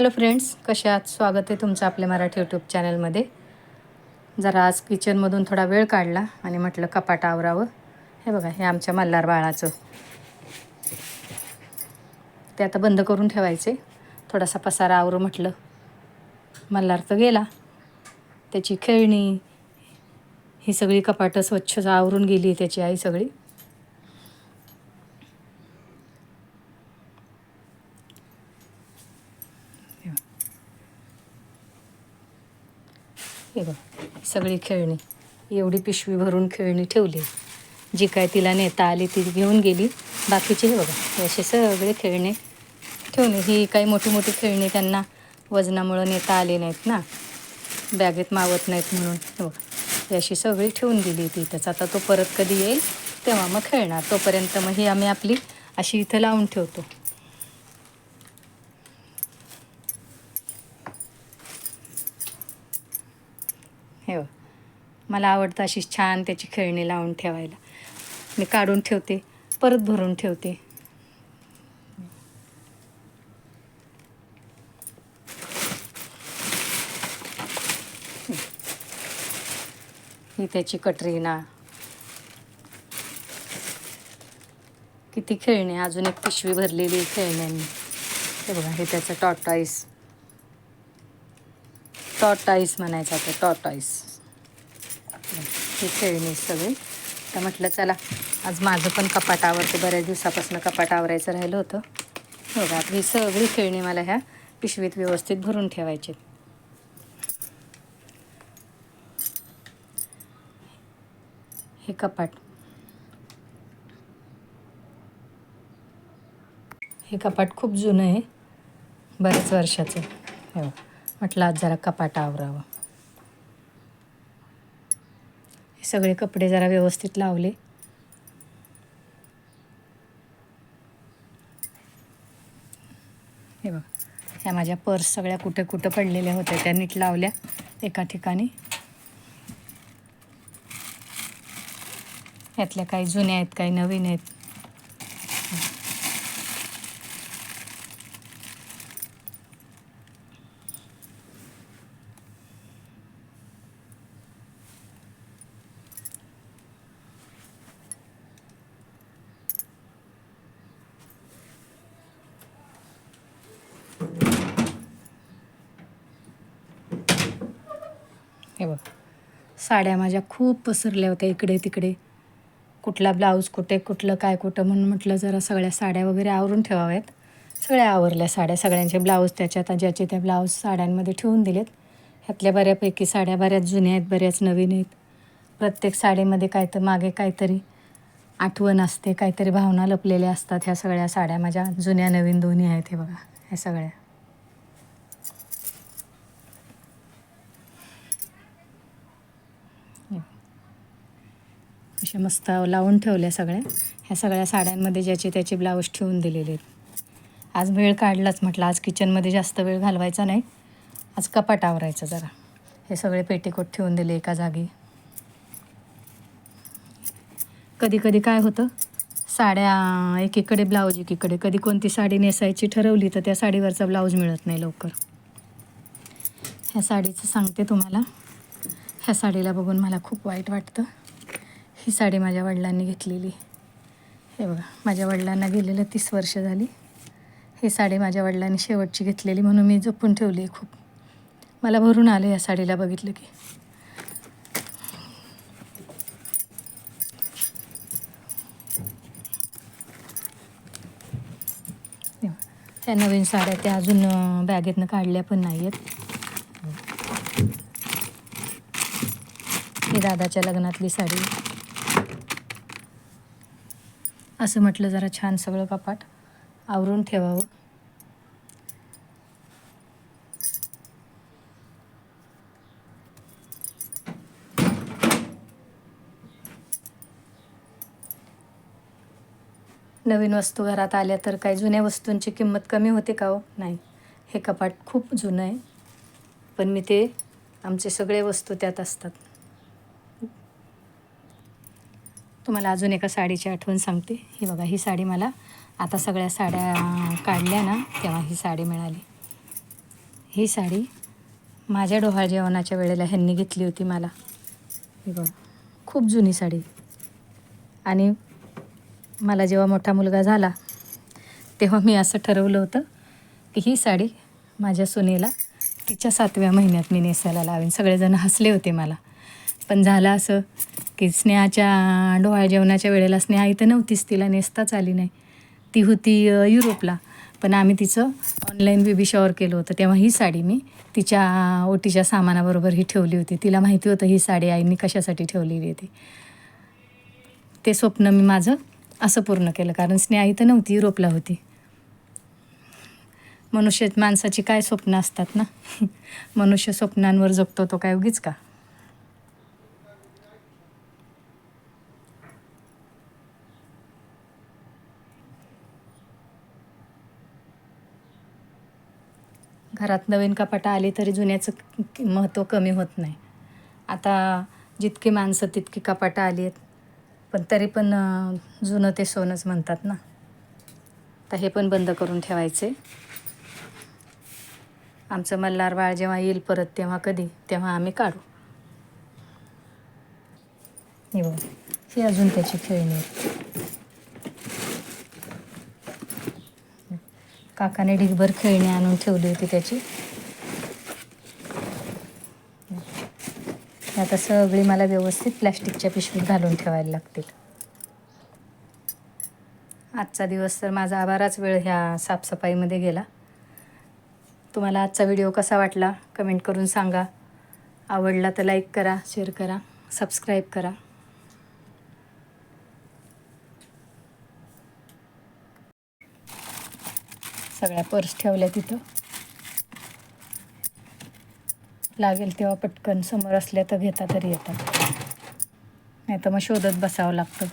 Hello friends कसे आहात? स्वागत आहे तुमचं आपल्या मराठी यूट्यूब चॅनलमध्ये. जरा आज किचनमधून थोडा वेळ काढला आणि म्हटलं कपाट आवरावं. हे बघा हे आमच्या मल्हार बाळाचं. ते आता बंद करून ठेवायचे. थोडासा पसारा आवरू म्हटलं. मल्हार तर गेला. त्याची खेळणी ही सगळी कपाटं स्वच्छ आवरून गेली त्याची आई सगळी. हे बघ सगळी खेळणी. एवढी पिशवी भरून खेळणी ठेवली. जी काय तिला नेता आली ती घेऊन गेली. बाकीचे हे बघा असे सगळे खेळणे ठेवणे ही काही मोठी मोठी खेळणी त्यांना वजनामुळं नेता आली नाहीत ना. बॅगेत मावत नाहीत म्हणून. हे बघा अशी सगळी ठेवून गेली ती. त्याच आता तो परत कधी येईल तेव्हा मग खेळणार. तोपर्यंत मग ही आम्ही आपली अशी इथं लावून ठेवतो. हे बघ. मला आवडतं अशी छान त्याची खेळणी लावून ठेवायला. मी काढून ठेवते परत भरून ठेवते. ही त्याची कटरीना किती खेळणे अजून एक पिशवी भरलेली खेळण्यांनी. हे बघा हे त्याचं टॉटाईस टॉटाईस म्हणायचं आता टॉटाईस ही खेळणी सगळी. तर म्हटलं चला आज माझं पण कपाट आवरते. बऱ्याच दिवसापासून कपाट आवरायचं राहिलं होतं. हो का? ही सगळी खेळणी मला ह्या पिशवीत व्यवस्थित भरून ठेवायची. हे कपाट. हे कपाट खूप जुनं आहे. बऱ्याच वर्षाचं हो. म्हटलं आज जरा कपाट आवरावं. हे सगळे कपडे जरा व्यवस्थित लावले. हे बघ ह्या माझ्या पर्स सगळ्या कुठे कुठं पडलेल्या होत्या त्या नीट लावल्या एका ठिकाणी. यातल्या काही जुन्या आहेत काही नवीन आहेत. हे बघ. साड्या माझ्या खूप पसरल्या होत्या इकडे तिकडे. कुठला ब्लाऊज कुठे कुठलं काय कुठं म्हणून म्हटलं जरा सगळ्या साड्या वगैरे आवरून ठेवाव्यात. सगळ्या आवरल्या साड्या सगळ्यांचे ब्लाऊज त्याच्यात ज्याचे त्या ब्लाऊज साड्यांमध्ये ठेवून दिलेत. ह्यातल्या बऱ्यापैकी साड्या बऱ्याच जुन्या आहेत बऱ्याच नवीन आहेत. प्रत्येक साडीमध्ये काय तर मागे काहीतरी आठवण असते काहीतरी भावना लपलेल्या असतात ह्या सगळ्या साड्या माझ्या. जुन्या नवीन दोन्ही आहेत हे बघा ह्या सगळ्या. अशा मस्त लावून ठेवल्या सगळ्या. ह्या सगळ्या साड्यांमध्ये ज्याचे त्याचे ब्लाऊज ठेवून दिलेले आहेत. आज वेळ काढलाच म्हटलं आज किचनमध्ये जास्त वेळ घालवायचा नाही. आज कपाट आवरायचं जरा. हे सगळे पेटीकोट ठेवून दिले एका जागी. कधी कधी काय होतं साड्या एकीकडे ब्लाऊज एकीकडे कधी कोणती साडी नेसायची ठरवली तर त्या साडीवरचा ब्लाऊज मिळत नाही लवकर. ह्या साडीचं सांगते तुम्हाला. ह्या साडीला बघून मला खूप वाईट वाटतं. ही साडी माझ्या वडिलांनी घेतलेली. हे बघा माझ्या वडिलांना गेलेलं तीस वर्ष झाली. ही साडी माझ्या वडिलांनी शेवटची घेतलेली म्हणून मी जपून ठेवली आहे खूप. मला भरून आलं या साडीला बघितलं की. त्या नवीन साड्या त्या अजून बॅगेतनं काढल्या पण नाही आहेत ही दादाच्या लग्नातली साडी. असं म्हटलं जरा छान सगळं कपाट. आवरून ठेवावं. नवीन वस्तू घरात आल्या तर काही जुन्या वस्तूंची किंमत कमी होते का हो? नाही. हे कपाट खूप जुनं आहे. पण मी ते आमचे सगळे वस्तू त्यात असतात. तुम्हाला अजून एका साडीची आठवण सांगते. ही बघा ही साडी मला आता सगळ्या साड्या काढल्या ना तेव्हा ही साडी मिळाली. ही साडी माझ्या डोहाळ जेवणाच्या वेळेला ह्यांनी घेतली होती मला. ही बघा खूप जुनी साडी. आणि मला जेव्हा मोठा मुलगा झाला तेव्हा मी असं ठरवलं होतं की ही साडी माझ्या सुनेला तिच्या सातव्या महिन्यात मी नेसायला लावेन. सगळेजण हसले होते मला. पण झालं असं की स्नेहाच्या डोहाळ जेवणाच्या वेळेला स्नेहा इथं नव्हतीच तिला नेसताच आली नाही. ती होती युरोपला. पण आम्ही तिचं ऑनलाईन बेबी शॉवर केलं होतं तेव्हा ही साडी मी तिच्या ओटीच्या सामानाबरोबर ही ठेवली होती. तिला माहिती होतं ही साडी आईनी कशासाठी ठेवलेली होती ते स्वप्न मी माझं असं पूर्ण केलं कारण स्नेहा इथं नव्हती युरोपला होती. मनुष्य माणसाची काय स्वप्न असतात ना? मनुष्य स्वप्नांवर जगतो तो काय उगीच का? घरात नवीन कपाटं आली तरी जुन्याचं महत्त्व कमी होत नाही. आता जितकी माणसं तितकी कपाटं आली आहेत. पण तरी पण जुनं ते सोनंच म्हणतात ना. तर हे पण बंद करून ठेवायचे. आमचं मल्हार बाळ जेव्हा येईल परत तेव्हा कधी? तेव्हा आम्ही काढू. हे बघ. ही अजून त्याची खेळणी काकाने ढिगभर खेळणी आणून ठेवली होती त्याची. आता सगळी मला व्यवस्थित प्लॅस्टिकच्या पिशवीत घालून ठेवायला लागतील. आजचा दिवस तर माझा आभाराच वेळ ह्या साफसफाईमध्ये गेला. तुम्हाला आजचा व्हिडिओ कसा वाटला? कमेंट करून सांगा. आवडला तर लाईक करा शेअर करा सबस्क्राईब करा. सगळ्या पर्स ठेवल्या तिथं. लागेल तेव्हा पटकन समोर असल्या तर घेता तरी येतात. नाही तर मग शोधत बसावं लागतं.